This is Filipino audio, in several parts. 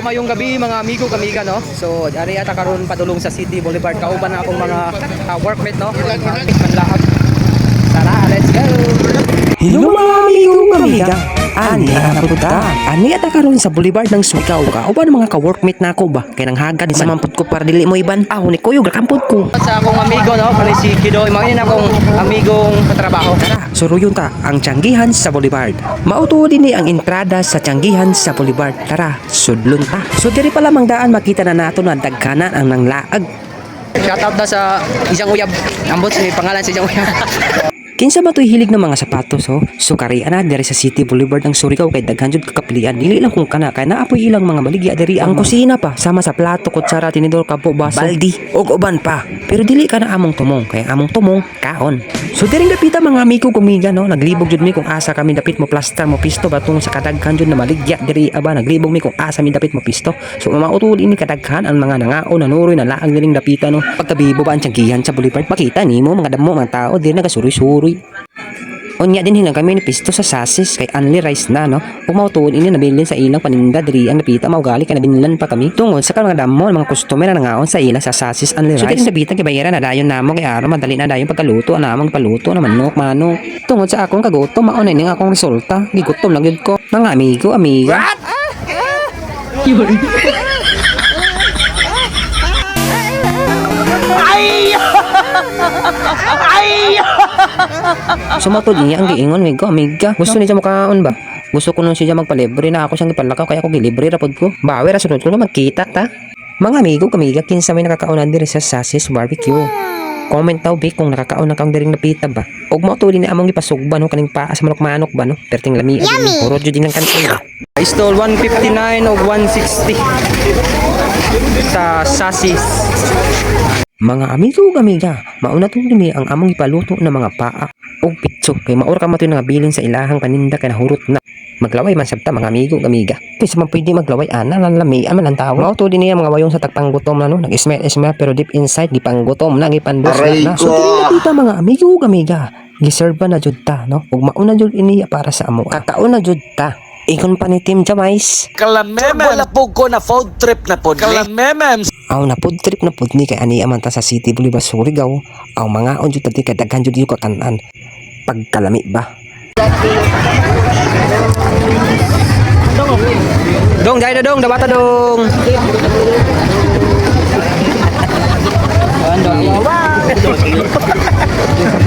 mayong gabi mga amigo kamiga no. So ari ata karon padulong sa City Boulevard kauban na akong mga ah, workmate no. Panlaab. Tara, let's go. Hello mga amigo kamiga Ani ang puta Ani ata karon sa boulevard ng Sukaw ka O ba ng mga ka-workmate na ako ba Kaya nang hagad sa mampot ko para dili mo iban Ah ni kuyo gakampot ko Sa akong amigo no, pala si Kido, mga akong amigong katrabaho. Tara, suruyon ta ang Tianggihan sa Boulevard. Mauto din ni ang entrada sa Tianggihan sa Boulevard. Tara, sudlon ta. So diri pa lamang daan makita na nato na dagkanan ang nanglaag. Shout out na sa isang uyab. Ambot may pangalan sa isang uyab. Kinsa ba to'y hilig ng mga sapatos ho? So kariya na diri sa City Boulevard ng Surigao kay daghan jud kakapilian. Dili lang kung kana kay naapoy ilang mga baligya diri ang kusina pa sama sa plato kutsara tinidor kapo baso baldi ug uban pa. Pero dili ka na among tumong kay among tumong kaon. So diri dapita mga amigo kumiga no naglibog jud mi kung asa kami dapit mo plaster mo pisto batong sa kadaghan jud na maligya diri aba naglibog mi kung asa mi dapit mo pisto. So mautuli ni kadaghan ang mga nangaon nanuroy na laang diring dapita no. Pagkabibo ba ang tiyanggihan sa Boulevard makita nimo mga damo mga tao diri nagasuri-suri. Unya din hinang kami ni pisto sa sasis kay Anli Rice na no. Pumautuon ini nabilin sa ilang paninda diri ang napita maugali kay nabinlan pa kami. Tungod sa mga damo mga customer na nangaon sa ilang sa sasis Anli Rice. So din nabita kay bayaran na dayon namo kay araw madali na dayon pagkaluto namang paluto na manok manok. Tungod sa akong kagutom mao na ning akong resulta. Gigutom lang yun ko. Mga amigo, amiga. Sumatod niya ang giingon migo amiga. Gusto niya makaon ba? Gusto ko nun siya magpalibre na ako siyang ipalakaw kaya ako gilibre rapod ko. Bawi ra sunod ko na magkita ta. Mga amigo kamiga kinsa may nakakaunan diri sa Sasis Barbecue. Comment daw Vic kung nakakaon na kang diring napita ba. Og mo tuloy ni among ipasugba no kaning paa sa manok-manok ba no. Perting lami. Yummy. Urod jud din ang kantin. Stall 159 o 160 sa Sasis. Mga amigo amiga, mauna tong dumi ang among ipaluto na mga paa o pitso kay maura ka matoy nga bilin sa ilahang paninda kay nahurot na. Maglaway man sabta mga amigo amiga. Kasi man pwede maglaway ana lan lamian man ang tawag. Mauto din niya mga wayon sa tagpanggutom na no. Nag-smell smell pero deep inside di panggutom na gipandos na. na. So dili kita mga amigo amiga. Giserba na jud ta no. Ug mauna jud ini para sa amo. Kataon na jud ta. Ikon pa ni Team Jamais. Kalamemem. Wala po ko na food trip na po. Kalamemem. Aw na food trip na food ni kay ani man ta sa City Boulevard Surigao. Aw mga on jud tadi kay daghan jud yung kakanan. Pagkalami ba? Dong, dai na dong, dawata dong.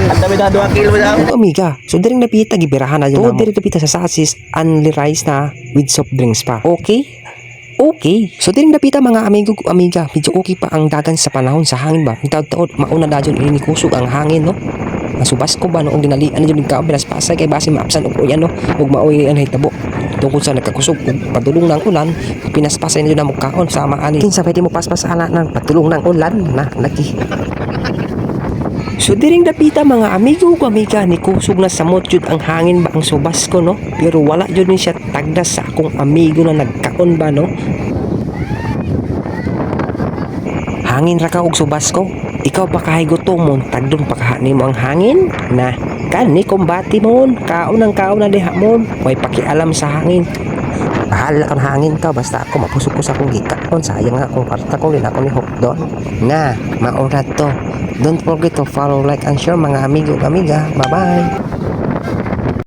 Oh, amiga, so diring napita gibirahan na yun. Oh, diring napita sa sasis unli rice na with soft drinks pa. Okay? Okay. So diring napita mga amigo amiga, medyo okay pa ang dagan sa panahon sa hangin ba? Taod-taod, mauna na dyan inikusog ang hangin, no? Nasubas ko ba noong ginalian na dyan ka bilas pasay kay base maapsan og uyan no ug maoy ang hitabo tungkol sa nagkakusog ug padulong ng ulan pinaspasay na yun ang mukhaon sama ani kinsa pwede mo paspas ana ng patulong ng ulan na lagi So diring dapita mga amigo ko amiga ni kusog na samot jud ang hangin ba ang subas ko no? Pero wala jud ni siya tagdas sa akong amigo na nagkaon ba no? Hangin ra ka og subas ko ikaw pa kahay gutom mo tagdon pa kaha nimo ang hangin? Na kani kumbati mo kaon ang kaon na diha mo. Way pakialam sa hangin bahala ang hangin ka basta ako mapusok ko sa akong gikaon sayang nga akong kwarta ko rin ako ni Hokdon na maorat to. Don't forget to follow like and share mga amigo amiga. Bye bye